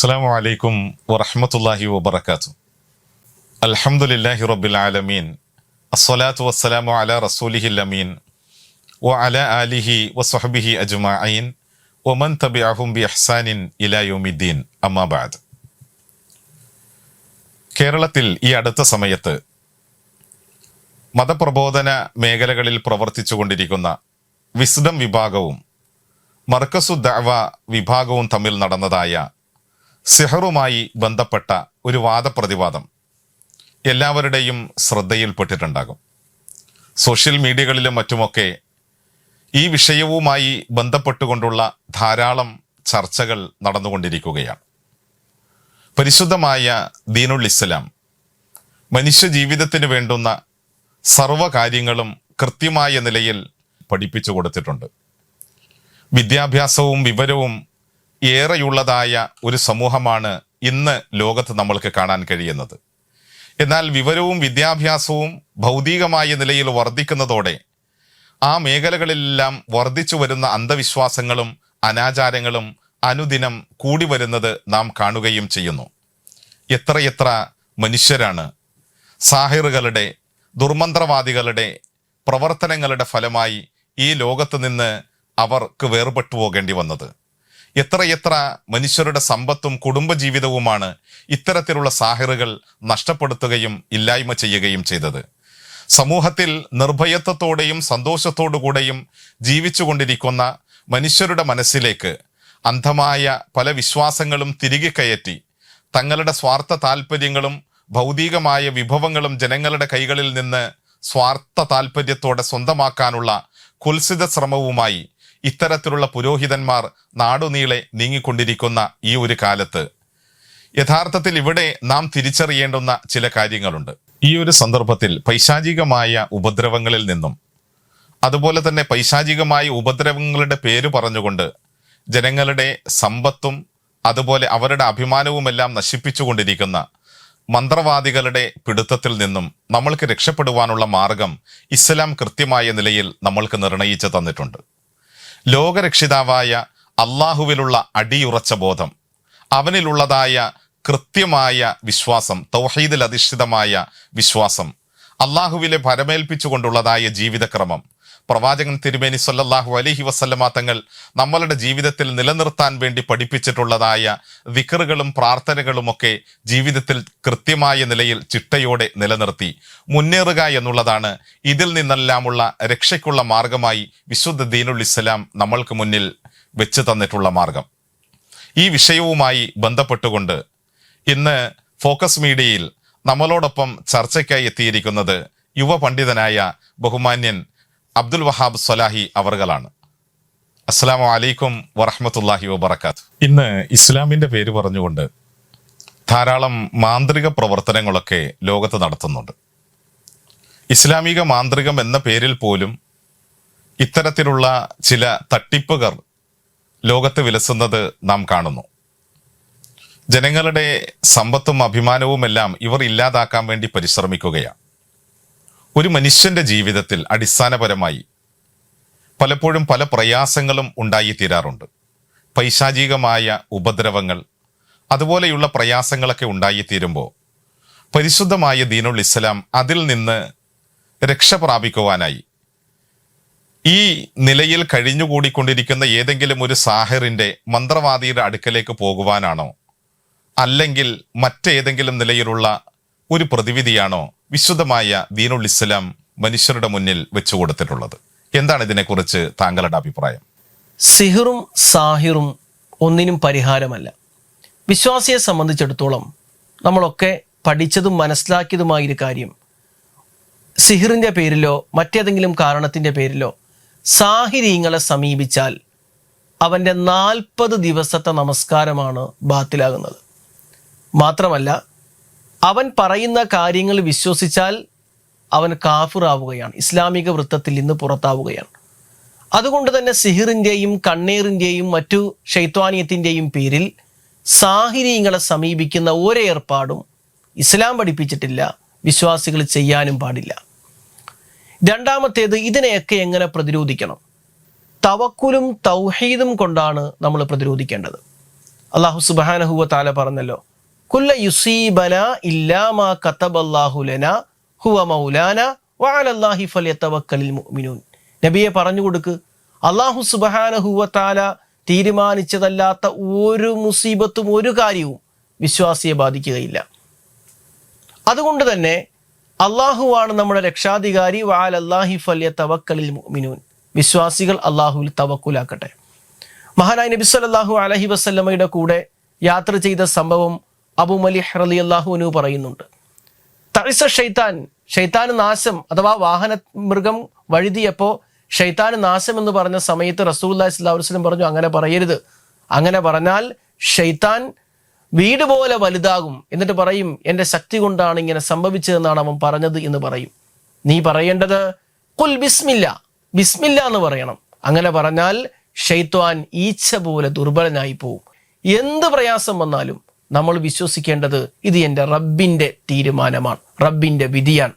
അസ്സാം വലൈക്കും വറഹമത്തല്ലാഹി വബർക്കാത്തു അൽഹംദുലില്ലാഹി റബ്ബിൽ ആലമീൻ. അസ്സലാത്തു വസ്സലാമു അല റസൂലിഹി അമീൻ. വ അല ആലിഹി വസ്വഹബിഹി ഒമൻ വമൻ തബിഅഹും ബി അഹ്സാനിൻ ഇലാ അമ്മാബാദ് അമ്മാ കേരളത്തിൽ ഈ അടുത്ത സമയത്ത് മതപ്രബോധന മേഖലകളിൽ പ്രവർത്തിച്ചു കൊണ്ടിരിക്കുന്ന വിസ്ഡം വിഭാഗവും മർക്കസു ദഅവ വിഭാഗവും തമ്മിൽ നടന്നതായ സിഹറുമായി ബന്ധപ്പെട്ട ഒരു വാദപ്രതിവാദം എല്ലാവരുടെയും ശ്രദ്ധയിൽപ്പെട്ടിട്ടുണ്ടാകും. സോഷ്യൽ മീഡിയകളിലും മറ്റുമൊക്കെ ഈ വിഷയവുമായി ബന്ധപ്പെട്ടുകൊണ്ടുള്ള ധാരാളം ചർച്ചകൾ നടന്നുകൊണ്ടിരിക്കുകയാണ്. പരിശുദ്ധമായ ദീനുൽ ഇസ്ലാം മനുഷ്യ ജീവിതത്തിന് വേണ്ടുന്ന സർവകാര്യങ്ങളും കൃത്യമായ നിലയിൽ പഠിപ്പിച്ചു കൊടുത്തിട്ടുണ്ട്. വിദ്യാഭ്യാസവും വിവരവും ഏറെയുള്ളതായ ഒരു സമൂഹമാണ് ഇന്ന് ലോകത്ത് നമ്മൾക്ക് കാണാൻ കഴിയുന്നത്. എന്നാൽ വിവരവും വിദ്യാഭ്യാസവും ഭൗതികമായ നിലയിൽ വർദ്ധിക്കുന്നതോടെ ആ മേഖലകളിലെല്ലാം വർദ്ധിച്ചു വരുന്ന അന്ധവിശ്വാസങ്ങളും അനാചാരങ്ങളും അനുദിനം കൂടി വരുന്നത് നാം കാണുകയും ചെയ്യുന്നു. എത്രയെത്ര മനുഷ്യരാണ് സാഹിറുകളുടെ ദുർമന്ത്രവാദികളുടെ പ്രവർത്തനങ്ങളുടെ ഫലമായി ഈ ലോകത്ത് നിന്ന് അവർക്ക് വേർപെട്ടു പോകേണ്ടി വന്നത്. എത്രയെത്ര മനുഷ്യരുടെ സമ്പത്തും കുടുംബജീവിതവുമാണ് ഇത്തരത്തിലുള്ള സാഹിറുകൾ നഷ്ടപ്പെടുത്തുകയും ഇല്ലായ്മ ചെയ്യുകയും ചെയ്തത്. സമൂഹത്തിൽ നിർഭയത്വത്തോടെയും സന്തോഷത്തോടുകൂടെയും ജീവിച്ചുകൊണ്ടിരിക്കുന്ന മനുഷ്യരുടെ മനസ്സിലേക്ക് അന്ധമായ പല വിശ്വാസങ്ങളും തിരികെ കയറ്റി തങ്ങളുടെ സ്വാർത്ഥ താല്പര്യങ്ങളും ഭൗതികമായ വിഭവങ്ങളും ജനങ്ങളുടെ കൈകളിൽ നിന്ന് സ്വാർത്ഥ താല്പര്യത്തോടെ സ്വന്തമാക്കാനുള്ള കുൽസിത ശ്രമവുമായി ഇത്തരത്തിലുള്ള പുരോഹിതന്മാർ നാടുനീളെ നീങ്ങിക്കൊണ്ടിരിക്കുന്ന ഈ ഒരു കാലത്ത് യഥാർത്ഥത്തിൽ ഇവിടെ നാം തിരിച്ചറിയേണ്ടുന്ന ചില കാര്യങ്ങളുണ്ട്. ഈ ഒരു സന്ദർഭത്തിൽ പൈശാചികമായ ഉപദ്രവങ്ങളിൽ നിന്നും അതുപോലെ തന്നെ പൈശാചികമായ ഉപദ്രവങ്ങളുടെ പേര് പറഞ്ഞുകൊണ്ട് ജനങ്ങളുടെ സമ്പത്തും അതുപോലെ അവരുടെ അഭിമാനവുമെല്ലാം നശിപ്പിച്ചുകൊണ്ടിരിക്കുന്ന മന്ത്രവാദികളുടെ പിടുത്തത്തിൽ നിന്നും നമ്മൾക്ക് രക്ഷപ്പെടുവാനുള്ള മാർഗം ഇസ്ലാം കൃത്യമായ നിലയിൽ നമ്മൾക്ക് നിർണയിച്ചു തന്നിട്ടുണ്ട്. ലോകരക്ഷിതാവായ അള്ളാഹുവിലുള്ള അടിയുറച്ച ബോധം അവനിലുള്ളതായ കൃത്യമായ വിശ്വാസം തൗഹീദിൽ അധിഷ്ഠിതമായ വിശ്വാസം അള്ളാഹുവിലെ പരമേൽപ്പിച്ചുകൊണ്ടുള്ളതായ ജീവിതക്രമം പ്രവാചകൻ തിരുമേനി സൊല്ലാഹു അലഹി വസല്ലമ തങ്ങൾ നമ്മളുടെ ജീവിതത്തിൽ നിലനിർത്താൻ വേണ്ടി പഠിപ്പിച്ചിട്ടുള്ളതായ വിക്കറുകളും പ്രാർത്ഥനകളുമൊക്കെ ജീവിതത്തിൽ കൃത്യമായ നിലയിൽ ചിട്ടയോടെ നിലനിർത്തി. മുന്നേറുക എന്നുള്ളതാണ് ഇതിൽ നിന്നെല്ലാമുള്ള രക്ഷയ്ക്കുള്ള മാർഗമായി വിശുദ്ധ ദീനുൽ ഇസ്ലാം നമ്മൾക്ക് മുന്നിൽ വെച്ച് തന്നിട്ടുള്ള മാർഗം. ഈ വിഷയവുമായി ബന്ധപ്പെട്ടുകൊണ്ട് ഇന്ന് ഫോക്കസ് മീഡിയയിൽ നമ്മളോടൊപ്പം ചർച്ചയ്ക്കായി എത്തിയിരിക്കുന്നത് യുവ പണ്ഡിതനായ ബഹുമാന്യൻ അബ്ദുൽ വഹാബ് സൊലാഹി അവറുകളാണ് അസ്സാം വലൈക്കും വറഹമത്തല്ലാഹി വബർക്കാത്ത് ഇന്ന് ഇസ്ലാമിന്റെ പേര് പറഞ്ഞുകൊണ്ട് ധാരാളം മാന്ത്രിക പ്രവർത്തനങ്ങളൊക്കെ ലോകത്ത് നടത്തുന്നുണ്ട്. ഇസ്ലാമിക മാന്ത്രികം എന്ന പേരിൽ പോലും ഇത്തരത്തിലുള്ള ചില തട്ടിപ്പുകർ ലോകത്ത് വിലസുന്നത് നാം കാണുന്നു. ജനങ്ങളുടെ സമ്പത്തും അഭിമാനവുമെല്ലാം ഇവർ ഇല്ലാതാക്കാൻ വേണ്ടി പരിശ്രമിക്കുകയാണ്. ഒരു മനുഷ്യന്റെ ജീവിതത്തിൽ അടിസ്ഥാനപരമായി പലപ്പോഴും പല പ്രയാസങ്ങളും ഉണ്ടായിത്തീരാറുണ്ട് പൈശാചികമായ ഉപദ്രവങ്ങൾ അതുപോലെയുള്ള പ്രയാസങ്ങളൊക്കെ ഉണ്ടായിത്തീരുമ്പോൾ പരിശുദ്ധമായ ദീനുൽ ഇസ്ലാം അതിൽ നിന്ന് രക്ഷ പ്രാപിക്കുവാനായി ഈ നിലയിൽ കഴിഞ്ഞുകൂടിക്കൊണ്ടിരിക്കുന്ന ഏതെങ്കിലും ഒരു സാഹിറിന്റെ മന്ത്രവാദിയുടെ അടുക്കലേക്ക് പോകുവാനാണോ? അല്ലെങ്കിൽ മറ്റേതെങ്കിലും നിലയിലുള്ള ഒരു പ്രതിവിധിയാണോ വിശുദ്ധമായ ദീനുൽ ഇസ്ലാം മനുഷ്യരുടെ മുന്നിൽ വെച്ചു കൊടുത്തിട്ടുള്ളത്? എന്താണ് ഇതിനെക്കുറിച്ച് താങ്കളുടെ അഭിപ്രായം? സിഹിറും സാഹിറും ഒന്നിനും പരിഹാരമല്ല. വിശ്വാസിയെ സംബന്ധിച്ചിടത്തോളം നമ്മളൊക്കെ പഠിച്ചതും മനസ്സിലാക്കിയതുമായ ഒരു കാര്യം. സിഹിറിന്റെ പേരിലോ മറ്റേതെങ്കിലും കാരണത്തിന്റെ പേരിലോ സാഹിരീങ്ങളെ സമീപിച്ചാൽ അവന്റെ നാൽപ്പത് ദിവസത്തെ നമസ്കാരമാണ് ബാത്തിലാകുന്നത്. മാത്രമല്ല അവൻ പറയുന്ന കാര്യങ്ങൾ വിശ്വസിച്ചാൽ അവൻ കാഫിറാവുകയാണ്. ഇസ്ലാമിക വൃത്തത്തിൽ നിന്ന് പുറത്താവുകയാണ്. അതുകൊണ്ട് തന്നെ സിഹിറിന്റെയും കണ്ണീറിന്റെയും മറ്റു ഷൈത്വാനിയത്തിന്റെയും പേരിൽ സാഹിര്യങ്ങളെ സമീപിക്കുന്ന ഓരോ ഏർപ്പാടും ഇസ്ലാം പഠിപ്പിച്ചിട്ടില്ല വിശ്വാസികൾ ചെയ്യാനും പാടില്ല. രണ്ടാമത്തേത് ഇതിനെയൊക്കെ എങ്ങനെ പ്രതിരോധിക്കണം? തവക്കുലും തൗഹീദും കൊണ്ടാണ് നമ്മൾ പ്രതിരോധിക്കേണ്ടത്. അള്ളാഹു സുബാനഹുവ താല പറഞ്ഞല്ലോ കുല്ല യുസീബന ഇല്ലാമാ കത്തബല്ലാഹുലന ഹുവ മൗലാന വഅലല്ലാഹി ഫലിയത്തവക്കലിൽ മുഅ്മിനൂൻ. നബിയെ പറഞ്ഞു കൊടുക്ക്. അള്ളാഹു സുബഹാനഹുവ താല തീരുമാനിച്ചതല്ലാത്ത ഒരു മുസീബത്തും ഒരു കാര്യവും വിശ്വാസിയെ ബാധിക്കുകയില്ല. അതുകൊണ്ട് തന്നെ അള്ളാഹുവാണ് നമ്മുടെ രക്ഷാധികാരി വാൽ അല്ലാഹി ഫല്യ തവക്കലിൽ മുഅ്മിനൂൻ. വിശ്വാസികൾ അള്ളാഹുവിൽ തവക്കുലാക്കട്ടെ. മഹാനായ നബി സല്ലല്ലാഹു അലൈഹി വസല്ലമയുടെ കൂടെ യാത്ര ചെയ്ത സംഭവം അബു മലിഹ് റലി അള്ളാഹുനു പറയുന്നുണ്ട്. തഴിസ ഷെയ്ത്താൻ ഷെയ്ത്താന് നാശം അഥവാ വാഹന മൃഗം വഴുതിയപ്പോൾ ഷെയ്ത്താന് നാശം എന്ന് പറഞ്ഞ സമയത്ത് റസൂല്ലാഹി സ്വല്ലാ വസ്ലം പറഞ്ഞു അങ്ങനെ പറയരുത്. അങ്ങനെ പറഞ്ഞാൽ ഷെയ്ത്താൻ വീട് പോലെ വലുതാകും. എന്നിട്ട് പറയും എന്റെ ശക്തി കൊണ്ടാണ് ഇങ്ങനെ സംഭവിച്ചതെന്നാണ് അവൻ പറഞ്ഞത് എന്ന് പറയും. നീ പറയേണ്ടത് കുൽ ബിസ്മില്ല ബിസ്മില്ല എന്ന് പറയണം. അങ്ങനെ പറഞ്ഞാൽ ഷെയ്ത്വാൻ ഈച്ച പോലെ ദുർബലനായി പോവും. എന്ത് പ്രയാസം വന്നാലും നമ്മൾ വിശ്വസിക്കേണ്ടത് ഇത് എന്റെ റബ്ബിന്റെ തീരുമാനമാണ് റബ്ബിന്റെ വിധിയാണ്.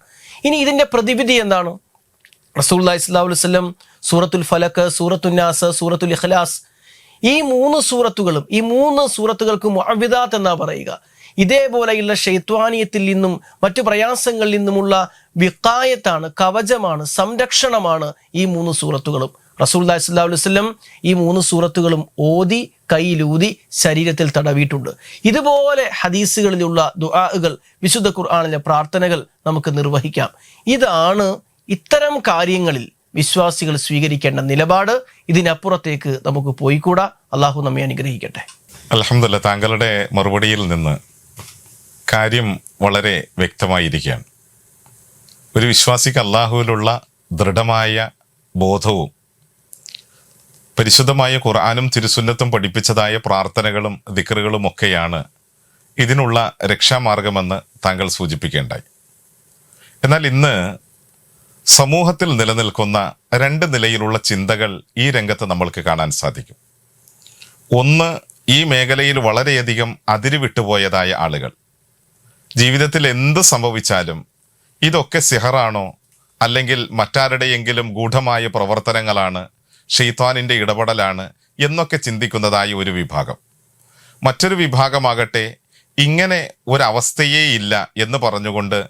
ഇനി ഇതിന്റെ പ്രതിവിധി എന്താണ്? റസൂല്ലാ ഇസ്ലാഹു വസ്ലം സൂറത്തുൽ ഫലക്ക് സൂറത്തുന്നാസ് സൂറത്തുൽ ഇഖ്ലാസ് ഈ മൂന്ന് സൂറത്തുകളും ഈ മൂന്ന് സൂറത്തുകൾക്ക് മുഅവിദാത്ത് എന്നാ പറയുക? ഇതേപോലെയുള്ള ഷെയ്ത്വാനിയത്തിൽ നിന്നും മറ്റു പ്രയാസങ്ങളിൽ നിന്നുമുള്ള വിക്കായത്താണ് കവചമാണ് സംരക്ഷണമാണ് ഈ മൂന്ന് സൂറത്തുകളും. റസൂൽ അലൈഹി ഈ മൂന്ന് സൂറത്തുകളും ഓതി കയ്യിലൂതി ശരീരത്തിൽ തടവിയിട്ടുണ്ട്. ഇതുപോലെ ഹദീസുകളിലുള്ള ദുആകൾ വിശുദ്ധ ഖുർആാനിലെ പ്രാർത്ഥനകൾ നമുക്ക് നിർവഹിക്കാം. ഇതാണ് ഇത്തരം കാര്യങ്ങളിൽ വിശ്വാസികൾ സ്വീകരിക്കേണ്ട നിലപാട്. ഇതിനപ്പുറത്തേക്ക് നമുക്ക് പോയിക്കൂടാ. അള്ളാഹു നമ്മെ അനുഗ്രഹിക്കട്ടെ. അലഹമില്ല താങ്കളുടെ മറുപടിയിൽ നിന്ന് കാര്യം വളരെ വ്യക്തമായിരിക്കുകയാണ്. ഒരു വിശ്വാസിക്ക് അള്ളാഹുവിലുള്ള ദൃഢമായ ബോധവും പരിശുദ്ധമായ ഖുർആാനും തിരുസുന്നത്തും പഠിപ്പിച്ചതായ പ്രാർത്ഥനകളും ദിക്കറുകളും ഒക്കെയാണ് ഇതിനുള്ള രക്ഷാമാർഗമെന്ന് താങ്കൾ സൂചിപ്പിക്കേണ്ടായി. എന്നാൽ ഇന്ന് സമൂഹത്തിൽ നിലനിൽക്കുന്ന രണ്ട് നിലയിലുള്ള ചിന്തകൾ ഈ രംഗത്ത് നമ്മൾക്ക് കാണാൻ സാധിക്കും. ഒന്ന് ഈ മേഖലയിൽ വളരെയധികം അതിരുവിട്ടുപോയതായ ആളുകൾ. ജീവിതത്തിൽ എന്ത് സംഭവിച്ചാലും ഇതൊക്കെ സിഹറാണോ അല്ലെങ്കിൽ മറ്റാരുടെയെങ്കിലും ഗൂഢമായ പ്രവർത്തനങ്ങളാണ് ഷെയ്ത്താനിന്റെ ഇടപെടലാണ് എന്നൊക്കെ ചിന്തിക്കുന്നതായ ഒരു വിഭാഗം. മറ്റൊരു വിഭാഗമാകട്ടെ ഇങ്ങനെ ഒരവസ്ഥയേ ഇല്ല എന്ന് പറഞ്ഞുകൊണ്ട്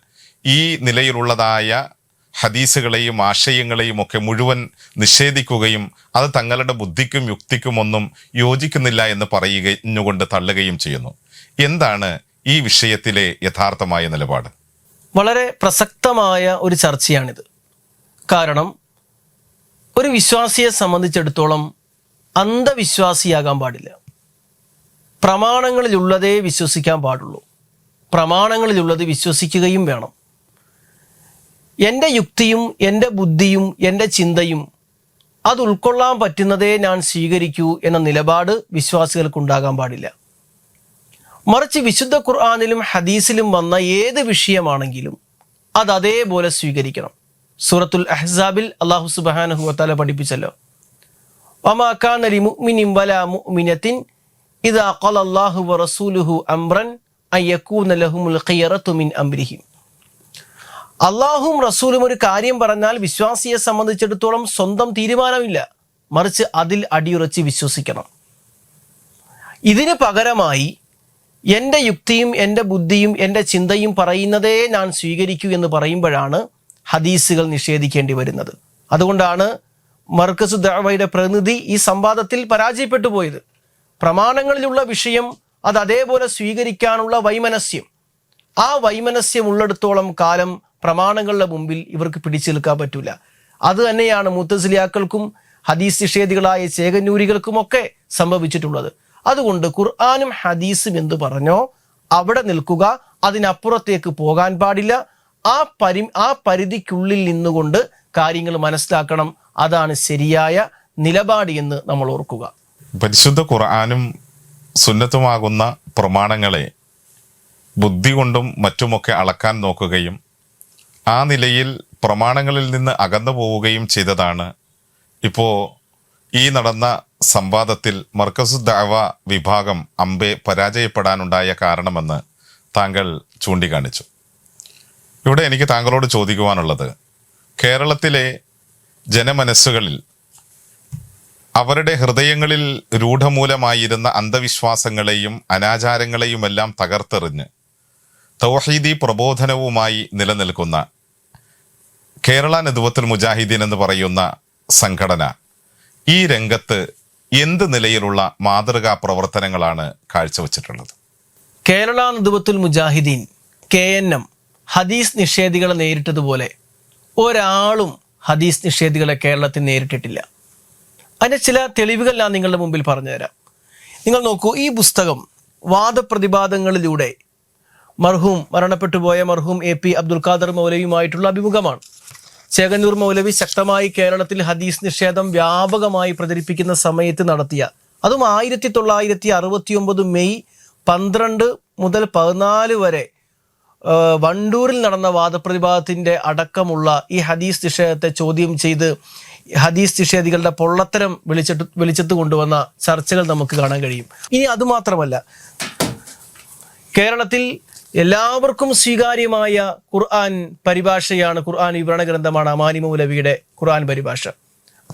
ഈ നിലയിലുള്ളതായ ഹദീസുകളെയും ആശയങ്ങളെയും ഒക്കെ മുഴുവൻ നിഷേധിക്കുകയും അത് തങ്ങളുടെ ബുദ്ധിക്കും യുക്തിക്കുമൊന്നും യോജിക്കുന്നില്ല എന്ന് പറയുകഞ്ഞുകൊണ്ട് തള്ളുകയും ചെയ്യുന്നു. എന്താണ് ഈ വിഷയത്തിലെ യഥാർത്ഥമായ നിലപാട്? വളരെ പ്രസക്തമായ ഒരു ചർച്ചയാണിത്. കാരണം ഒരു വിശ്വാസിയെ സംബന്ധിച്ചിടത്തോളം അന്ധവിശ്വാസിയാകാൻ പാടില്ല. പ്രമാണങ്ങളിലുള്ളതേ വിശ്വസിക്കാൻ പാടുള്ളൂ. പ്രമാണങ്ങളിലുള്ളത് വിശ്വസിക്കുകയും വേണം. എന്റെ യുക്തിയും എന്റെ ബുദ്ധിയും എന്റെ ചിന്തയും അത് ഉൾക്കൊള്ളാൻ പറ്റുന്നതേ ഞാൻ സ്വീകരിക്കൂ എന്ന നിലപാട് വിശ്വാസികൾക്കുണ്ടാകാൻ പാടില്ല. മറിച്ച് വിശുദ്ധ ഖുർആാനിലും ഹദീസിലും വന്ന ഏത് വിഷയമാണെങ്കിലും അത് അതേപോലെ സ്വീകരിക്കണം. സൂറത്തുൽ അഹ്സാബിൽ അള്ളാഹു സുബാനഹുവത്താല പഠിപ്പിച്ചല്ലോ. മുഅ്മിനത്തിൻ ഇദാ അല്ലാഹു അംറൻ ലഹുമുൽ മിൻ അള്ളാഹും റസൂലും ഒരു കാര്യം പറഞ്ഞാൽ വിശ്വാസിയെ സംബന്ധിച്ചിടത്തോളം സ്വന്തം തീരുമാനമില്ല. മറിച്ച് അതിൽ അടിയുറച്ച് വിശ്വസിക്കണം. ഇതിന് പകരമായി എന്റെ യുക്തിയും എന്റെ ബുദ്ധിയും എന്റെ ചിന്തയും പറയുന്നതേ ഞാൻ സ്വീകരിക്കൂ എന്ന് പറയുമ്പോഴാണ് ഹദീസുകൾ നിഷേധിക്കേണ്ടി വരുന്നത്. അതുകൊണ്ടാണ് മർക്കസു ദഅവയുടെ പ്രതിനിധി ഈ സംവാദത്തിൽ പരാജയപ്പെട്ടു പോയത്. പ്രമാണങ്ങളിലുള്ള വിഷയം അത് അതേപോലെ സ്വീകരിക്കാനുള്ള വൈമനസ്യം. ആ വൈമനസ്യം ഉള്ളിടത്തോളം കാലം പ്രമാണങ്ങളുടെ മുമ്പിൽ ഇവർക്ക് പിടിച്ചു നിൽക്കാൻ പറ്റില്ല അത് തന്നെയാണ് മുത്തസിലിയാക്കൾക്കും ഹദീസ് നിഷേധികളായ ചേകന്നൂരികൾക്കുമൊക്കെ സംഭവിച്ചിട്ടുള്ളത്. അതുകൊണ്ട് ഖുർആാനും ഹദീസും എന്ന് പറഞ്ഞോ അവിടെ നിൽക്കുക അതിനപ്പുറത്തേക്ക് പോകാൻ പാടില്ല. ആ പരി ആ പരിധിക്കുള്ളിൽ നിന്നുകൊണ്ട് കാര്യങ്ങൾ മനസ്സിലാക്കണം. അതാണ് ശരിയായ നിലപാട് എന്ന് നമ്മൾ ഓർക്കുക. പരിശുദ്ധ ഖുർആാനും സുന്നത്തുമാകുന്ന പ്രമാണങ്ങളെ ബുദ്ധി കൊണ്ടും മറ്റുമൊക്കെ അളക്കാൻ നോക്കുകയും ആ നിലയിൽ പ്രമാണങ്ങളിൽ നിന്ന് അകന്നു പോവുകയും ചെയ്തതാണ്. ഇപ്പോൾ ഈ നടന്ന സംവാദത്തിൽ മർക്കസു ദഅവ വിഭാഗം അംബെ പരാജയപ്പെടാനുണ്ടായ കാരണമെന്ന് താങ്കൾ ചൂണ്ടിക്കാണിച്ചു. ഇവിടെ എനിക്ക് താങ്കളോട് ചോദിക്കുവാനുള്ളത് കേരളത്തിലെ ജനമനസ്സുകളിൽ അവരുടെ ഹൃദയങ്ങളിൽ രൂഢമൂലമായിരുന്ന അന്ധവിശ്വാസങ്ങളെയും അനാചാരങ്ങളെയുമെല്ലാം തകർത്തെറിഞ്ഞ് തൗഹീദി പ്രബോധനവുമായി നിലനിൽക്കുന്ന കേരള നെതുവത്തുൽ മുജാഹിദീൻ എന്ന് പറയുന്ന സംഘടന ഈ രംഗത്ത് എന്ത് നിലയിലുള്ള മാതൃകാ പ്രവർത്തനങ്ങളാണ് കാഴ്ചവെച്ചിട്ടുള്ളത്? Kerala Nadvathul Mujahideen K N M ഹദീസ് നിഷേധികളെ നേരിട്ടതുപോലെ ഒരാളും ഹദീസ് നിഷേധികളെ കേരളത്തിൽ നേരിട്ടിട്ടില്ല. അതിന്റെ ചില തെളിവുകൾ ഞാൻ നിങ്ങളുടെ മുമ്പിൽ പറഞ്ഞുതരാം. നിങ്ങൾ നോക്കൂ ഈ പുസ്തകം വാദപ്രതിവാദങ്ങളിലൂടെ മർഹൂം മരണപ്പെട്ടുപോയ മർഹൂം എ പി അബ്ദുൽ ഖാദർ മൗലയുമായിട്ടുള്ള അഭിമുഖമാണ്. ചേകന്നൂർ മൗലവി ശക്തമായി കേരളത്തിൽ ഹദീസ് നിഷേധം വ്യാപകമായി പ്രചരിപ്പിക്കുന്ന സമയത്ത് നടത്തിയ അതും ആയിരത്തി തൊള്ളായിരത്തി അറുപത്തി ഒമ്പത് മെയ് പന്ത്രണ്ട് മുതൽ പതിനാല് വരെ വണ്ടൂരിൽ നടന്ന വാദപ്രതിഭാഗത്തിന്റെ അടക്കമുള്ള ഈ ഹദീസ് നിഷേധത്തെ ചോദ്യം ചെയ്ത് ഹദീസ് നിഷേധികളുടെ പൊള്ളത്തരം വിളിച്ചിട്ട് വിളിച്ചത്ത് കൊണ്ടുവന്ന ചർച്ചകൾ നമുക്ക് കാണാൻ കഴിയും. ഇനി അതുമാത്രമല്ല കേരളത്തിൽ എല്ലാവർക്കും സ്വീകാര്യമായ ഖുർആൻ പരിഭാഷയാണ് ഖുർആൻ വിവരണ ഗ്രന്ഥമാണ് അമാനി മൗലവിയുടെ ഖുർആൻ പരിഭാഷ.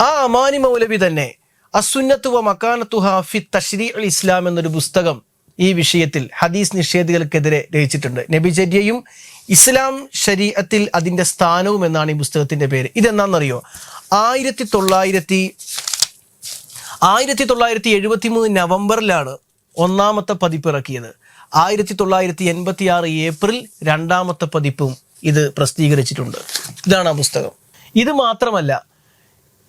ആ അമാനി മൗലവി തന്നെ അസുന്നത്തുവ മക്കാനത്തുഹ ഫി തഷ്രീ അൽ ഇസ്ലാം എന്നൊരു പുസ്തകം ഈ വിഷയത്തിൽ ഹദീസ് നിഷേധികൾക്കെതിരെ രചിച്ചിട്ടുണ്ട്. നബിചര്യയും ഇസ്ലാം ശരീഅത്തിൽ അതിന്റെ സ്ഥാനവും എന്നാണ് ഈ പുസ്തകത്തിന്റെ പേര്. ഇതെന്നാണെന്നറിയോ ആയിരത്തി തൊള്ളായിരത്തി ആയിരത്തി തൊള്ളായിരത്തി എഴുപത്തി മൂന്ന് നവംബറിലാണ് ഒന്നാമത്തെ പതിപ്പ് ഇറക്കിയത്. ആയിരത്തി തൊള്ളായിരത്തി എൺപത്തി ആറ് ഏപ്രിൽ രണ്ടാമത്തെ പതിപ്പും ഇത് പ്രസിദ്ധീകരിച്ചിട്ടുണ്ട്. ഇതാണ് ആ പുസ്തകം. ഇത് മാത്രമല്ല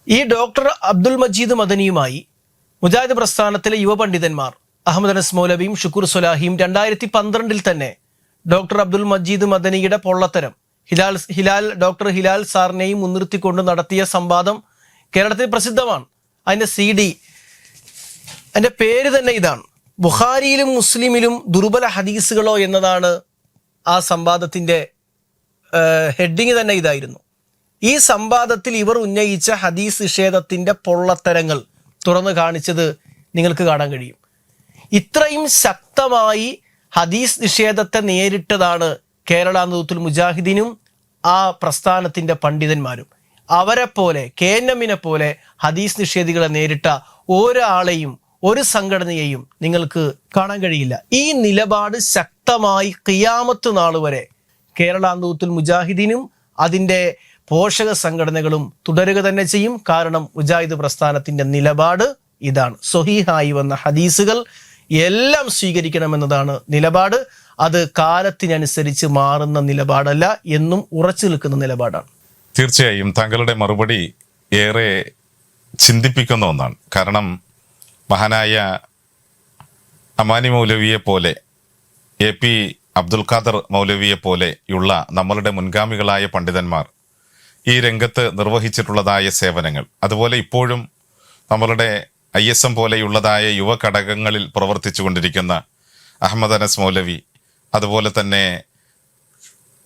ഈ ഡോക്ടർ അബ്ദുൽ മജീദ് മദനിയുമായി മുജാഹിദ് പ്രസ്ഥാനത്തിലെ യുവപണ്ഡിതന്മാർ അഹമ്മദ് അനസ് മൗലവിയും ഷുക്കൂർ സുലാഹിയും രണ്ടായിരത്തി പന്ത്രണ്ടിൽ തന്നെ ഡോക്ടർ അബ്ദുൽ മജീദ് മദനിയുടെ പൊള്ളത്തരം ഹിലാൽ ഹിലാൽ ഡോക്ടർ ഹിലാൽ സാറിനെയും മുൻനിർത്തിക്കൊണ്ട് നടത്തിയ സംവാദം കേരളത്തിൽ പ്രസിദ്ധമാണ്. അതിന്റെ സി ഡി അതിന്റെ പേര് തന്നെ ഇതാണ്. ബുഖാരിയിലും മുസ്ലിമിലും ദുർബല ഹദീസുകളോ എന്നതാണ് ആ സംവാദത്തിന്റെ ഹെഡിങ് തന്നെ ഇതായിരുന്നു. ഈ സംവാദത്തിൽ ഇവർ ഉന്നയിച്ച ഹദീസ് നിഷേധത്തിന്റെ പൊള്ളത്തരങ്ങൾ തുറന്നു കാണിച്ചത് നിങ്ങൾക്ക് കാണാൻ കഴിയും. ഇത്രയും ശക്തമായി ഹദീസ് നിഷേധത്തെ നേരിട്ടതാണ് കേരള നൂത്തുൽ മുജാഹിദീനും ആ പ്രസ്ഥാനത്തിന്റെ പണ്ഡിതന്മാരും. അവരെ പോലെ കെ എൻ എമ്മിനെ പോലെ ഹദീസ് നിഷേധികളെ നേരിട്ട ഒരാളെയും ഒരു സംഘടനയെയും നിങ്ങൾക്ക് കാണാൻ കഴിയില്ല. ഈ നിലപാട് ശക്തമായി കിയാമത്ത് നാൾ വരെ കേരള നൂത്തുൽ മുജാഹിദീനും അതിന്റെ പോഷക സംഘടനകളും തുടരുക തന്നെ ചെയ്യും. കാരണം മുജാഹിദ് പ്രസ്ഥാനത്തിന്റെ നിലപാട് ഇതാണ്. സ്വഹീഹായി വന്ന ഹദീസുകൾ എല്ലാം സ്വീകരിക്കണമെന്നതാണ് നിലപാട്. അത് കാലത്തിനനുസരിച്ച് മാറുന്ന നിലപാടല്ല എന്നും ഉറച്ചു നിൽക്കുന്ന നിലപാടാണ്. തീർച്ചയായും താങ്കളുടെ മറുപടി ഏറെ ചിന്തിപ്പിക്കുന്ന ഒന്നാണ്. കാരണം മഹാനായ അമാനി മൗലവിയെ പോലെ എ പി അബ്ദുൽ ഖാദർ മൗലവിയെ പോലെയുള്ള നമ്മളുടെ മുൻഗാമികളായ പണ്ഡിതന്മാർ ഈ രംഗത്ത് നിർവഹിച്ചിട്ടുള്ളതായ സേവനങ്ങൾ. അതുപോലെ ഇപ്പോഴും നമ്മളുടെ ഐ എസ് എം പോലെയുള്ളതായ യുവ ഘടകങ്ങളിൽ പ്രവർത്തിച്ചു കൊണ്ടിരിക്കുന്ന അഹമ്മദ് അനസ് മൗലവി അതുപോലെ തന്നെ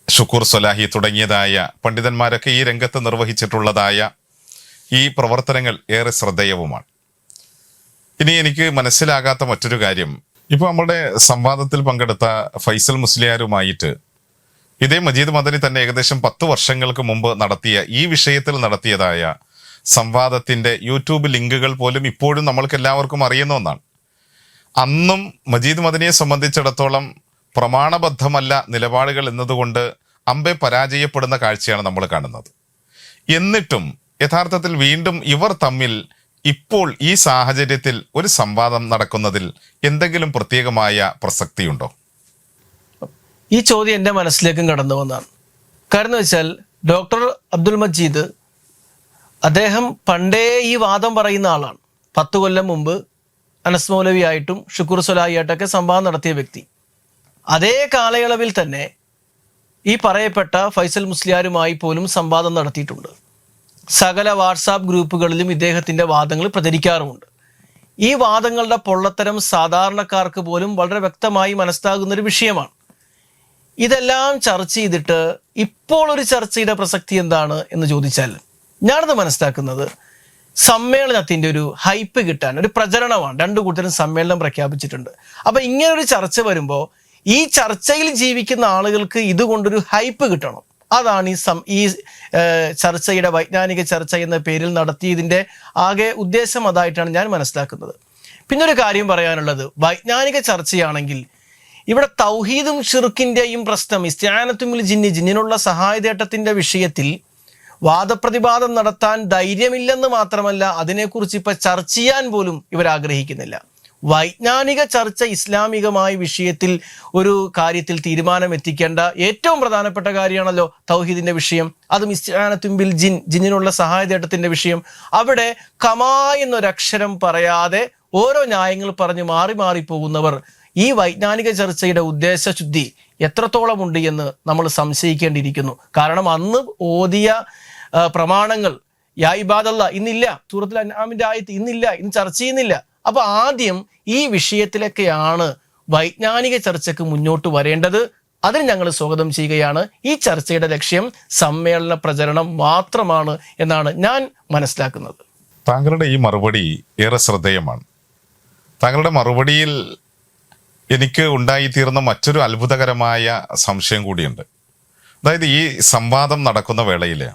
ഷുക്കൂർ സൊലാഹി തുടങ്ങിയതായ പണ്ഡിതന്മാരൊക്കെ ഈ രംഗത്ത് നിർവഹിച്ചിട്ടുള്ളതായ ഈ പ്രവർത്തനങ്ങൾ ഏറെ ശ്രദ്ധേയവുമാണ്. ഇനി എനിക്ക് മനസ്സിലാകാത്ത മറ്റൊരു കാര്യം. ഇപ്പൊ നമ്മുടെ സംവാദത്തിൽ പങ്കെടുത്ത ഫൈസൽ മുസ്ലിയാരുമായിട്ട് ഇതേ മജീദ് മദനി തന്നെ ഏകദേശം പത്ത് വർഷങ്ങൾക്ക് മുമ്പ് നടത്തിയ ഈ വിഷയത്തിൽ നടത്തിയതായ സംവാദത്തിന്റെ യൂട്യൂബ് ലിങ്കുകൾ പോലും ഇപ്പോഴും നമ്മൾക്ക് എല്ലാവർക്കും അറിയുന്ന ഒന്നാണ്. അന്നും മജീദ് മദനിയെ സംബന്ധിച്ചിടത്തോളം പ്രമാണബദ്ധമല്ല നിലപാടുകൾ എന്നതുകൊണ്ട് അമ്പെ പരാജയപ്പെടുന്ന കാഴ്ചയാണ് നമ്മൾ കാണുന്നത്. എന്നിട്ടും യഥാർത്ഥത്തിൽ വീണ്ടും ഇവർ തമ്മിൽ ഇപ്പോൾ ഈ സാഹചര്യത്തിൽ ഒരു സംവാദം നടക്കുന്നതിൽ എന്തെങ്കിലും പ്രത്യേകമായ പ്രസക്തിയുണ്ടോ? ഈ ചോദ്യം എന്റെ മനസ്സിലേക്കും കടന്നു വന്നതാണ്. കാരണം വെച്ചാൽ ഡോക്ടർ അബ്ദുൽ മജീദ് അദ്ദേഹം പണ്ടേ ഈ വാദം പറയുന്ന ആളാണ്. പത്ത് കൊല്ലം മുമ്പ് അനസ് മൗലവി ആയിട്ടും ഷുക്കൂർ സംവാദം നടത്തിയ വ്യക്തി. അതേ കാലയളവിൽ തന്നെ ഈ പറയപ്പെട്ട ഫൈസൽ മുസ്ലിയാരുമായി പോലും സംവാദം നടത്തിയിട്ടുണ്ട്. സകല വാട്സാപ്പ് ഗ്രൂപ്പുകളിലും ഇദ്ദേഹത്തിന്റെ വാദങ്ങൾ പ്രചരിക്കാറുമുണ്ട്. ഈ വാദങ്ങളുടെ പൊള്ളത്തരം സാധാരണക്കാർക്ക് പോലും വളരെ വ്യക്തമായി മനസ്സിലാകുന്ന ഒരു വിഷയമാണ്. ഇതെല്ലാം ചർച്ച ചെയ്തിട്ട് ഇപ്പോൾ ഒരു ചർച്ചയുടെ പ്രസക്തി എന്താണ് എന്ന് ചോദിച്ചാൽ ഞാനത് മനസ്സിലാക്കുന്നത് സമ്മേളനത്തിന്റെ ഒരു ഹൈപ്പ് കിട്ടാൻ ഒരു പ്രചരണമാണ്. രണ്ടു കൂട്ടരും സമ്മേളനം പ്രഖ്യാപിച്ചിട്ടുണ്ട്. അപ്പോൾ ഇങ്ങനൊരു ചർച്ച വരുമ്പോൾ ഈ ചർച്ചയിൽ ജീവിക്കുന്ന ആളുകൾക്ക് ഇതുകൊണ്ടൊരു ഹൈപ്പ് കിട്ടണം. അതാണ് ഈ സം ഈ ചർച്ചയുടെ വൈജ്ഞാനിക ചർച്ച എന്ന പേരിൽ നടത്തിയതിന്റെ ആകെ ഉദ്ദേശം അതായിട്ടാണ് ഞാൻ മനസ്സിലാക്കുന്നത്. പിന്നെ ഒരു കാര്യം പറയാനുള്ളത്. വൈജ്ഞാനിക ചർച്ചയാണെങ്കിൽ ഇവിടെ തൗഹീദും ഷിർക്കിന്റെയും പ്രശ്നം ഇസ്ത്യാനത്തുമിൽ ജിന്നി ജിന്നിനുള്ള സഹായതേട്ടത്തിന്റെ വിഷയത്തിൽ വാദപ്രതിവാദം നടത്താൻ ധൈര്യമില്ലെന്ന് മാത്രമല്ല അതിനെക്കുറിച്ച് ഇപ്പം ചർച്ച ചെയ്യാൻ പോലും ഇവർ ആഗ്രഹിക്കുന്നില്ല. വൈജ്ഞാനിക ചർച്ച ഇസ്ലാമികമായ വിഷയത്തിൽ ഒരു കാര്യത്തിൽ തീരുമാനം എത്തിക്കേണ്ട ഏറ്റവും പ്രധാനപ്പെട്ട കാര്യമാണല്ലോ തൗഹീദിന്റെ വിഷയം. അതും ഇസ്ലാനത്തുമ്പിൽ ജിൻ ജിന്നിനുള്ള സഹായതേട്ടത്തിന്റെ വിഷയം. അവിടെ കമാ എന്നൊരക്ഷരം പറയാതെ ഓരോ ന്യായങ്ങൾ പറഞ്ഞ് മാറി മാറി പോകുന്നവർ ഈ വൈജ്ഞാനിക ചർച്ചയുടെ ഉദ്ദേശശുദ്ധി എത്രത്തോളം ഉണ്ട് എന്ന് നമ്മൾ സംശയിക്കേണ്ടിയിരിക്കുന്നു. കാരണം അന്ന് ഓതിയ പ്രമാണങ്ങൾ യാ ഇബാദല്ല ഇന്നില്ല. സൂറത്തിൽ അന്നാമിന്റെ ആയത്ത് ഇന്നില്ല ഇന്ന് ചർച്ച ചെയ്യുന്നില്ല. അപ്പൊ ആദ്യം ഈ വിഷയത്തിലൊക്കെയാണ് വൈജ്ഞാനിക ചർച്ചയ്ക്ക് മുന്നോട്ട് വരേണ്ടത്. അതിന് ഞങ്ങൾ സ്വാഗതം ചെയ്യുകയാണ്. ഈ ചർച്ചയുടെ ലക്ഷ്യം സമ്മേളന പ്രചരണം മാത്രമാണ് എന്നാണ് ഞാൻ മനസ്സിലാക്കുന്നത്. താങ്കളുടെ ഈ മറുപടി ഏറെ ശ്രദ്ധേയമാണ്. താങ്കളുടെ മറുപടിയിൽ എനിക്ക് ഉണ്ടായിത്തീർന്ന മറ്റൊരു അത്ഭുതകരമായ സംശയം കൂടിയുണ്ട്. അതായത് ഈ സംവാദം നടക്കുന്ന വേളയിൽ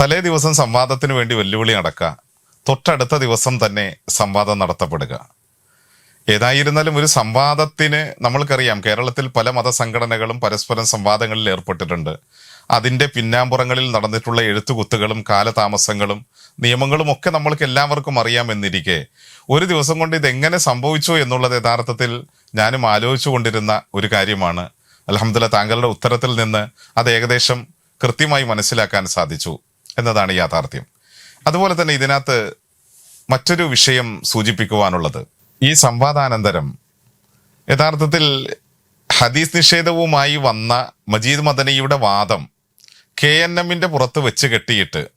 തലേ ദിവസം സംവാദത്തിന് വേണ്ടി വെല്ലുവിളി നടക്കുക തൊട്ടടുത്ത ദിവസം തന്നെ സംവാദം നടത്തപ്പെടുക. ഏതായിരുന്നാലും ഒരു സംവാദത്തിന് നമ്മൾക്കറിയാം കേരളത്തിൽ പല മതസംഘടനകളും പരസ്പരം സംവാദങ്ങളിൽ ഏർപ്പെട്ടിട്ടുണ്ട്. അതിന്റെ പിന്നാമ്പുറങ്ങളിൽ നടന്നിട്ടുള്ള എഴുത്തുകുത്തുകളും കാലതാമസങ്ങളും നിയമങ്ങളും ഒക്കെ നമ്മൾക്ക് എല്ലാവർക്കും അറിയാമെന്നിരിക്കെ ഒരു ദിവസം കൊണ്ട് ഇതെങ്ങനെ സംഭവിച്ചു എന്നുള്ളത് യഥാർത്ഥത്തിൽ ഞാനും ആലോചിച്ചു കൊണ്ടിരുന്ന ഒരു കാര്യമാണ്. അലഹമ്മദില്ല താങ്കളുടെ ഉത്തരത്തിൽ നിന്ന് അത് ഏകദേശം കൃത്യമായി മനസ്സിലാക്കാൻ സാധിച്ചു എന്നതാണ് യാഥാർത്ഥ്യം. അതുപോലെ തന്നെ ഇതിനകത്ത് മറ്റൊരു വിഷയം സൂചിപ്പിക്കുവാനുള്ളത്. ഈ സംവാദാനന്തരം യഥാർത്ഥത്തിൽ ഹദീസ് നിഷേധവുമായി വന്ന മജീദ് മദനിയുടെ വാദം കെ എൻ എമ്മിന്റെ പുറത്ത് വെച്ച് കെട്ടിയിട്ട്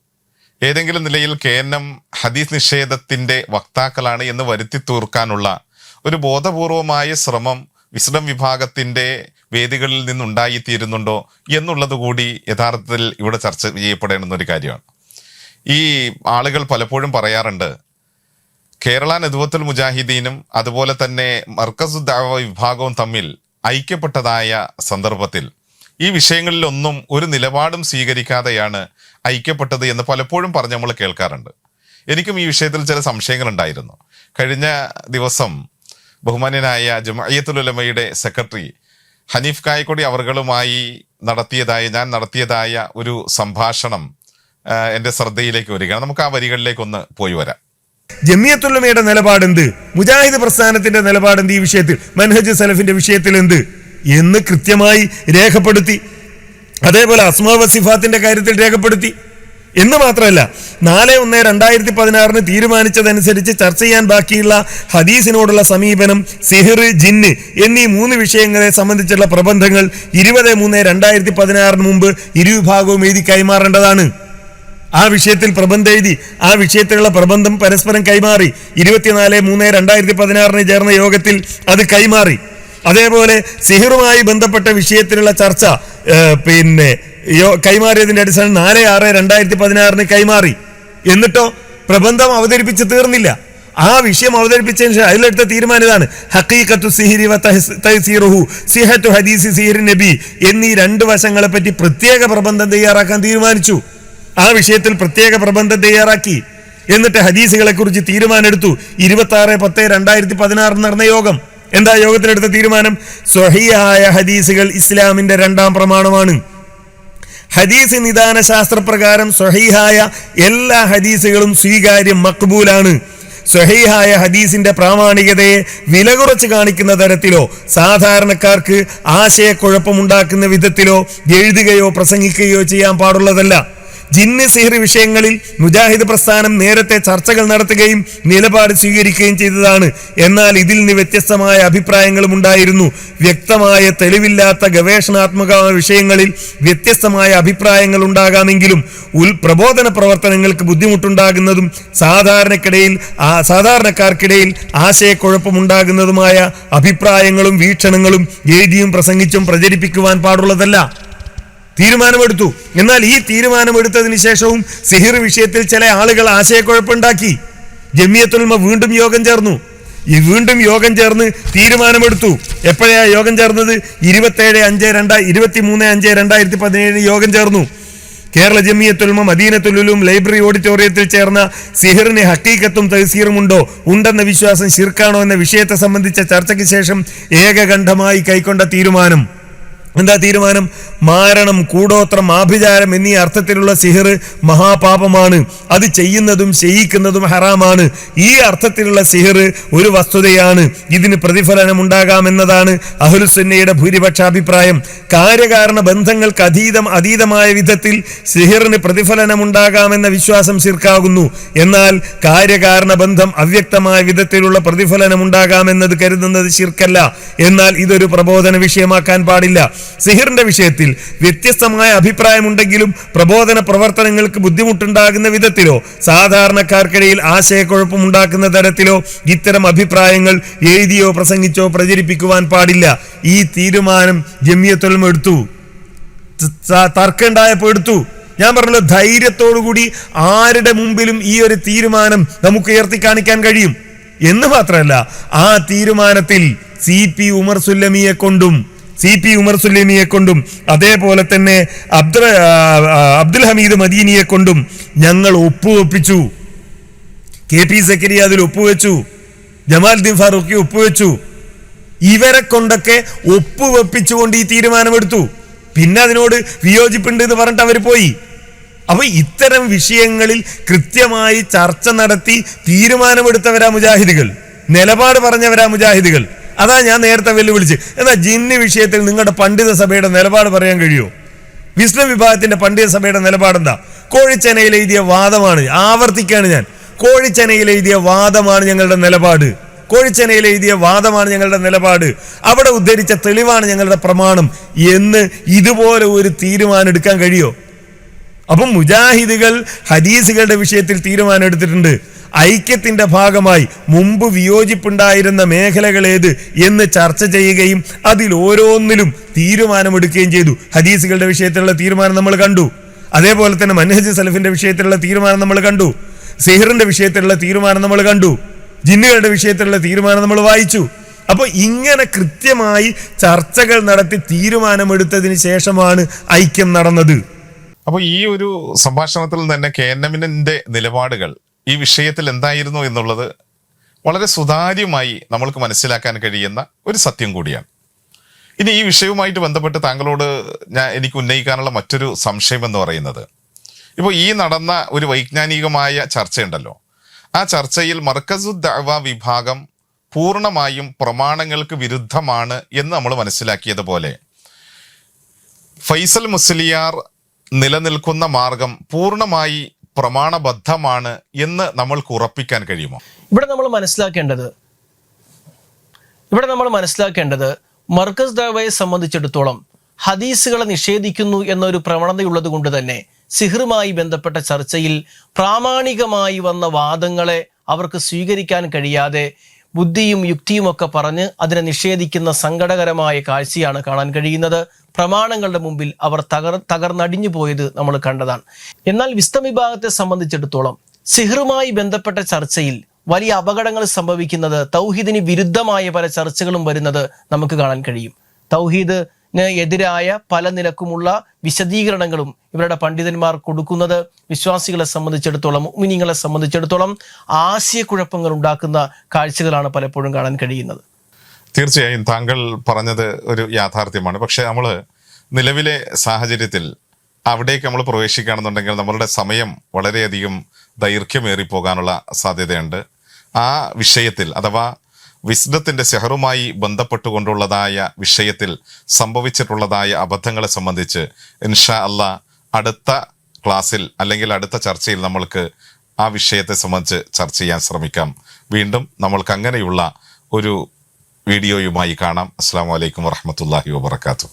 ഏതെങ്കിലും നിലയിൽ കെ എൻ എം ഹദീസ് നിഷേധത്തിന്റെ വക്താക്കളാണ് എന്ന് വരുത്തി തീർക്കാനുള്ള ഒരു ബോധപൂർവമായ ശ്രമം വിസ്ഡം വിഭാഗത്തിന്റെ വേദികളിൽ നിന്നുണ്ടായിത്തീരുന്നുണ്ടോ എന്നുള്ളത് കൂടി യഥാർത്ഥത്തിൽ ഇവിടെ ചർച്ച ചെയ്യപ്പെടേണ്ടുന്ന ഒരു കാര്യമാണ്. ഈ ആളുകൾ പലപ്പോഴും പറയാറുണ്ട് കേരള നെതുവത്തുൽ മുജാഹിദീനും അതുപോലെ തന്നെ മർക്കസു ദാവ വിഭാഗവും തമ്മിൽ ഐക്യപ്പെട്ടതായ സന്ദർഭത്തിൽ ഈ വിഷയങ്ങളിലൊന്നും ഒരു നിലപാടും സ്വീകരിക്കാതെയാണ് ഐക്യപ്പെട്ടത് എന്ന് പലപ്പോഴും പറഞ്ഞ് നമ്മൾ കേൾക്കാറുണ്ട്. എനിക്കും ഈ വിഷയത്തിൽ ചില സംശയങ്ങളുണ്ടായിരുന്നു. കഴിഞ്ഞ ദിവസം ബഹുമാന്യനായ ജുമയ്യത്തുൽ ഉലമയുടെ സെക്രട്ടറി ഹനീഫ് കായക്കൊടി അവറുകളുമായി നടത്തിയതായ ഞാൻ നടത്തിയതായ ഒരു സംഭാഷണം ആ, എന്റെ ശ്രദ്ധയിലേക്ക് വരികയാണ്. നമുക്ക് ആ വരികളിലേക്ക് ഒന്ന് പോയി വരാം. ജമിയത്തുള്ളമയുടെ നിലപാടെന്ത്? മുജാഹിദ് പ്രസ്ഥാനത്തിന്റെ നിലപാടെന്ത് ഈ വിഷയത്തിൽ? മൻഹജ് സലഫിന്റെ വിഷയത്തിൽ എന്ത് എന്ന് കൃത്യമായി രേഖപ്പെടുത്തി. അതേപോലെ അസ്മാവ സിഫാത്തിന്റെ കാര്യത്തിൽ രേഖപ്പെടുത്തി. എന്ന് മാത്രമല്ല നാല് ഒന്ന് രണ്ടായിരത്തി പതിനാറിന് തീരുമാനിച്ചതനുസരിച്ച് ചർച്ച ചെയ്യാൻ ബാക്കിയുള്ള ഹദീസിനോടുള്ള സമീപനം സിഹിർ ജിന്ന് എന്നീ മൂന്ന് വിഷയങ്ങളെ സംബന്ധിച്ചുള്ള പ്രബന്ധങ്ങൾ ഇരുപത് മൂന്ന് രണ്ടായിരത്തി പതിനാറിന് മുമ്പ് ഇരുവിഭാഗവും എഴുതി കൈമാറേണ്ടതാണ്. ആ വിഷയത്തിൽ പ്രബന്ധം എഴുതി ആ വിഷയത്തിലുള്ള പ്രബന്ധം പരസ്പരം കൈമാറി. ഇരുപത്തിനാല് മൂന്ന് രണ്ടായിരത്തി പതിനാറിന് ചേർന്ന യോഗത്തിൽ അത് കൈമാറി. അതേപോലെ സിഹിറുമായി ബന്ധപ്പെട്ട വിഷയത്തിലുള്ള ചർച്ച പിന്നെ കൈമാറിയതിന്റെ അടിസ്ഥാനം നാല് ആറ് രണ്ടായിരത്തി പതിനാറിന് കൈമാറി. എന്നിട്ടോ പ്രബന്ധം അവതരിപ്പിച്ച് തീർന്നില്ല. ആ വിഷയം അവതരിപ്പിച്ചതിന് ശേഷം അതിലെടുത്ത തീരുമാനം ഇതാണ്. ഹക്കീഖത്തു സിഹിരി തഹ്സീറുഹു സിഹത്തു ഹദീസി സിഹിർ നബി എന്നീ രണ്ട് വശങ്ങളെ പറ്റി പ്രത്യേക പ്രബന്ധം തയ്യാറാക്കാൻ തീരുമാനിച്ചു. ആ വിഷയത്തിൽ പ്രത്യേക പ്രബന്ധം തയ്യാറാക്കി. എന്നിട്ട് ഹദീസുകളെ കുറിച്ച് തീരുമാനമെടുത്തു. ഇരുപത്തി ആറ് പത്ത് രണ്ടായിരത്തി പതിനാറ് നടന്ന യോഗം. എന്താ യോഗത്തിലെടുത്ത തീരുമാനം? സ്വഹിയായ ഹദീസുകൾ ഇസ്ലാമിന്റെ രണ്ടാം പ്രമാണമാണ്. ഹദീസ് നിദാന ശാസ്ത്രപ്രകാരം സ്വഹീഹായ എല്ലാ ഹദീസുകളും സ്വീകാര്യം മക്ബൂലാണ്. സ്വഹീഹായ ഹദീസിന്റെ പ്രാമാണികതയെ വില കുറച്ച് കാണിക്കുന്ന തരത്തിലോ സാധാരണക്കാർക്ക് ആശയക്കുഴപ്പമുണ്ടാക്കുന്ന വിധത്തിലോ എഴുതുകയോ പ്രസംഗിക്കുകയോ ചെയ്യാൻ പാടുള്ളതല്ല. ജിന്ന് സിഹിർ വിഷയങ്ങളിൽ മുജാഹിദ് പ്രസ്ഥാനം നേരത്തെ ചർച്ചകൾ നടത്തുകയും നിലപാട് സ്വീകരിക്കുകയും ചെയ്തതാണ്. എന്നാൽ ഇതിൽ നിന്ന് വ്യത്യസ്തമായ അഭിപ്രായങ്ങളും ഉണ്ടായിരുന്നു. വ്യക്തമായ തെളിവില്ലാത്ത ഗവേഷണാത്മക വിഷയങ്ങളിൽ വ്യത്യസ്തമായ അഭിപ്രായങ്ങൾ ഉണ്ടാകാമെങ്കിലും ഉൽ പ്രബോധന പ്രവർത്തനങ്ങൾക്ക് ബുദ്ധിമുട്ടുണ്ടാകുന്നതും സാധാരണക്കിടയിൽ സാധാരണക്കാർക്കിടയിൽ ആശയക്കുഴപ്പമുണ്ടാകുന്നതുമായ അഭിപ്രായങ്ങളും വീക്ഷണങ്ങളും എഴുതിയും പ്രസംഗിച്ചും പ്രചരിപ്പിക്കുവാൻ പാടുള്ളതല്ല. തീരുമാനമെടുത്തു. എന്നാൽ ഈ തീരുമാനമെടുത്തതിന് ശേഷവും സിഹിർ വിഷയത്തിൽ ചില ആളുകൾ ആശയക്കുഴപ്പമുണ്ടാക്കി. ജമിയത്തുൽമ വീണ്ടും യോഗം ചേർന്നു. ഈ വീണ്ടും യോഗം ചേർന്ന് തീരുമാനമെടുത്തു. എപ്പോഴാണ് യോഗം ചേർന്നത്? ഇരുപത്തേഴ് അഞ്ച് രണ്ടാ ഇരുപത്തി മൂന്ന് അഞ്ച് രണ്ടായിരത്തി പതിനേഴിന് യോഗം ചേർന്നു. കേരള ജമിയത്തുൽമ മദീനത്തുലും ലൈബ്രറി ഓഡിറ്റോറിയത്തിൽ ചേർന്ന സിഹിറിന് ഹക്കീക്കത്തും തഹസീറുമുണ്ടോ ഉണ്ടെന്ന വിശ്വാസം ശിർക്കാണോ എന്ന വിഷയത്തെ സംബന്ധിച്ച ചർച്ചയ്ക്ക് ശേഷം ഏകകണ്ഠമായി കൈക്കൊണ്ട തീരുമാനം. എന്താ തീരുമാനം? മാരണം കൂടോത്രം ആഭിചാരം എന്നീ അർത്ഥത്തിലുള്ള സിഹിർ മഹാപാപമാണ്. അത് ചെയ്യുന്നതും ചെയ്യിക്കുന്നതും ഹറാമാണ്. ഈ അർത്ഥത്തിലുള്ള സിഹിർ ഒരു വസ്തുതയാണ്. ഇതിന് പ്രതിഫലനം ഉണ്ടാകാമെന്നതാണ് അഹുലുസുന്നയുടെ ഭൂരിപക്ഷ അഭിപ്രായം കാര്യകാരണ ബന്ധങ്ങൾക്ക് അതീതം അതീതമായ വിധത്തിൽ സിഹിറിന് പ്രതിഫലനം ഉണ്ടാകാമെന്ന വിശ്വാസം ശിർക്കാകുന്നു. എന്നാൽ കാര്യകാരണ ബന്ധം അവ്യക്തമായ വിധത്തിലുള്ള പ്രതിഫലനം ഉണ്ടാകാമെന്നത് കരുതുന്നത് ശിർക്കല്ല. എന്നാൽ ഇതൊരു പ്രബോധന വിഷയമാക്കാൻ പാടില്ല. സിഹിറിന്റെ വിഷയത്തിൽ വ്യത്യസ്തമായ അഭിപ്രായമുണ്ടെങ്കിലും പ്രബോധന പ്രവർത്തനങ്ങൾക്ക് ബുദ്ധിമുട്ടുണ്ടാകുന്ന വിധത്തിലോ സാധാരണക്കാർക്കിടയിൽ ആശയക്കുഴപ്പമുണ്ടാക്കുന്ന തരത്തിലോ ഇത്തരം അഭിപ്രായങ്ങൾ എഴുതിയോ പ്രസംഗിച്ചോ പ്രചരിപ്പിക്കുവാൻ പാടില്ല. ഈ തീരുമാനം ജമ്യത്തോളം എടുത്തു. തർക്കമുണ്ടായപ്പോൾ തർക്കമുണ്ടായപ്പോ എടുത്തു. ഞാൻ പറഞ്ഞല്ലോ ധൈര്യത്തോടുകൂടി ആരുടെ മുമ്പിലും ഈ ഒരു തീരുമാനം നമുക്ക് ഉയർത്തി കാണിക്കാൻ കഴിയും. എന്ന് മാത്രമല്ല ആ തീരുമാനത്തിൽ സി പി ഉമർ സുല്ലമിയെ കൊണ്ടും സി പി ഉമർ സുല്ലമിയെ കൊണ്ടും അതേപോലെ തന്നെ അബ്ദുൽ അബ്ദുൽ ഹമീദ് മദീനിയെ കൊണ്ടും ഞങ്ങൾ ഒപ്പുവെപ്പിച്ചു. കെ പി സക്കരിയ അതിൽ ഒപ്പുവെച്ചു. ജമാൽദ്ദീൻ ഫാറൂഖി ഒപ്പുവെച്ചു. ഇവരെ കൊണ്ടൊക്കെ ഒപ്പുവെപ്പിച്ചുകൊണ്ട് ഈ തീരുമാനമെടുത്തു. പിന്നെ അതിനോട് വിയോജിപ്പുണ്ട് എന്ന് പറഞ്ഞിട്ട് അവർ പോയി. അപ്പൊ ഇത്തരം വിഷയങ്ങളിൽ കൃത്യമായി ചർച്ച നടത്തി തീരുമാനമെടുത്തവരാ മുജാഹിദുകൾ. നിലപാട് പറഞ്ഞവരാ മുജാഹിദുകൾ. അതാ ഞാൻ നേരത്തെ വെല്ലുവിളിച്ച്. എന്നാ ജിന്നി വിഷയത്തിൽ നിങ്ങളുടെ പണ്ഡിത സഭയുടെ നിലപാട് പറയാൻ കഴിയുമോ? വിഷ്ണു വിഭാഗത്തിന്റെ പണ്ഡിത സഭയുടെ നിലപാടെന്താ? കോഴിച്ചനയിൽ എഴുതിയ വാദമാണ്. ആവർത്തിക്കാണ് ഞാൻ. കോഴിച്ചനയിൽ എഴുതിയ വാദമാണ് ഞങ്ങളുടെ നിലപാട്. കോഴിച്ചനയിൽ എഴുതിയ വാദമാണ് ഞങ്ങളുടെ നിലപാട്. അവിടെ ഉദ്ധരിച്ച തെളിവാണ് ഞങ്ങളുടെ പ്രമാണം. എന്ന് ഇതുപോലെ ഒരു തീരുമാനം എടുക്കാൻ കഴിയോ? അപ്പം മുജാഹിദുകൾ ഹദീസുകളുടെ വിഷയത്തിൽ തീരുമാനം എടുത്തിട്ടുണ്ട്. ഐക്യത്തിന്റെ ഭാഗമായി മുമ്പ് വിയോജിപ്പുണ്ടായിരുന്ന മേഖലകൾ ഏത് എന്ന് ചർച്ച ചെയ്യുകയും അതിൽ ഓരോന്നിലും തീരുമാനമെടുക്കുകയും ചെയ്തു. ഹദീസുകളുടെ വിഷയത്തിലുള്ള തീരുമാനം നമ്മൾ കണ്ടു. അതേപോലെ തന്നെ മൻഹജ് സലഫിന്റെ വിഷയത്തിലുള്ള തീരുമാനം നമ്മൾ കണ്ടു. സിഹിറിന്റെ വിഷയത്തിലുള്ള തീരുമാനം നമ്മൾ കണ്ടു. ജിന്നുകളുടെ വിഷയത്തിലുള്ള തീരുമാനം നമ്മൾ വായിച്ചു. അപ്പോൾ ഇങ്ങനെ കൃത്യമായി ചർച്ചകൾ നടത്തി തീരുമാനമെടുത്തതിന് ശേഷമാണ് ഐക്യം നടന്നത്. അപ്പോൾ ഈ ഒരു സംഭാഷണത്തിൽ തന്നെ കെ എൻ എമ്മിന്റെ നിലപാടുകൾ ഈ വിഷയത്തിൽ എന്തായിരുന്നു എന്നുള്ളത് വളരെ സുതാര്യമായി നമ്മൾക്ക് മനസ്സിലാക്കാൻ കഴിയുന്ന ഒരു സത്യം കൂടിയാണ്. ഇനി ഈ വിഷയവുമായിട്ട് ബന്ധപ്പെട്ട് താങ്കളോട് ഞാൻ എനിക്ക് ഉന്നയിക്കാനുള്ള മറ്റൊരു സംശയം എന്ന് പറയുന്നത്. ഇപ്പോൾ ഈ നടന്ന ഒരു വൈജ്ഞാനികമായ ചർച്ചയുണ്ടല്ലോ. ആ ചർച്ചയിൽ മർക്കസു ദഅവ വിഭാഗം പൂർണമായും പ്രമാണങ്ങൾക്ക് വിരുദ്ധമാണ് എന്ന് നമ്മൾ മനസ്സിലാക്കിയതുപോലെ ഫൈസൽ മുസ്ലിയാർ നിലനിൽക്കുന്ന മാർഗം പൂർണമായി പ്രമാണബദ്ധമാണ് എന്ന് നമ്മൾക്ക് ഉറപ്പിക്കാൻ കഴിയുമോ? ഇവിടെ നമ്മൾ മനസ്സിലാക്കേണ്ടത് ഇവിടെ നമ്മൾ മനസ്സിലാക്കേണ്ടത് മർക്കസ് ദാവയെ സംബന്ധിച്ചിടത്തോളം ഹദീസുകളെ നിഷേധിക്കുന്നു എന്നൊരു പ്രവണതയുള്ളത് കൊണ്ട് തന്നെ സിഹറുമായി ബന്ധപ്പെട്ട ചർച്ചയിൽ പ്രാമാണികമായി വന്ന വാദങ്ങളെ അവർക്ക് സ്വീകരിക്കാൻ കഴിയാതെ ബുദ്ധിയും യുക്തിയുമൊക്കെ പറഞ്ഞ് അതിനെ നിഷേധിക്കുന്ന സങ്കടകരമായ കാഴ്ചയാണ് കാണാൻ കഴിയുന്നത്. പ്രമാണങ്ങളുടെ മുമ്പിൽ അവർ തകർ തകർന്നടിഞ്ഞു പോയത് നമ്മൾ കണ്ടതാണ്. എന്നാൽ വിസ്തം വിഭാഗത്തെ സംബന്ധിച്ചിടത്തോളം സിഹറുമായി ബന്ധപ്പെട്ട ചർച്ചയിൽ വലിയ അപകടങ്ങൾ സംഭവിക്കുന്നത് തൗഹീദിന് വിരുദ്ധമായ പല ചർച്ചകളും വരുന്നത് നമുക്ക് കാണാൻ കഴിയും. തൗഹീദിന് എതിരായ പല നിലക്കുമുള്ള വിശദീകരണങ്ങളും ഇവരുടെ പണ്ഡിതന്മാർ കൊടുക്കുന്നത് വിശ്വാസികളെ സംബന്ധിച്ചിടത്തോളം ഉമിനിങ്ങളെ സംബന്ധിച്ചിടത്തോളം ആശയക്കുഴപ്പങ്ങൾ ഉണ്ടാക്കുന്ന കാഴ്ചകളാണ് പലപ്പോഴും കാണാൻ കഴിയുന്നത്. തീർച്ചയായും താങ്കൾ പറഞ്ഞത് ഒരു യാഥാർത്ഥ്യമാണ്. പക്ഷെ നമ്മൾ നിലവിലെ സാഹചര്യത്തിൽ അവിടേക്ക് നമ്മൾ പ്രവേശിക്കുകയാണെന്നുണ്ടെങ്കിൽ നമ്മളുടെ സമയം വളരെയധികം ദൈർഘ്യമേറി പോകാനുള്ള സാധ്യതയുണ്ട്. ആ വിഷയത്തിൽ അഥവാ വിസ്ഡത്തിന്റെ സെഹറുമായി ബന്ധപ്പെട്ടുകൊണ്ടുള്ളതായ വിഷയത്തിൽ സംഭവിച്ചിട്ടുള്ളതായ അബദ്ധങ്ങളെ സംബന്ധിച്ച് ഇൻഷാ അല്ല അടുത്ത ക്ലാസ്സിൽ അല്ലെങ്കിൽ അടുത്ത ചർച്ചയിൽ നമ്മൾക്ക് ആ വിഷയത്തെ സംബന്ധിച്ച് ചർച്ച ചെയ്യാൻ ശ്രമിക്കാം. വീണ്ടും നമ്മൾക്ക് അങ്ങനെയുള്ള ഒരു വീഡിയോയുമായി കാണാം. അസ്സാം വലൈക്കും വർഹമത്തല്ലാഹി വാബർക്കാത്തു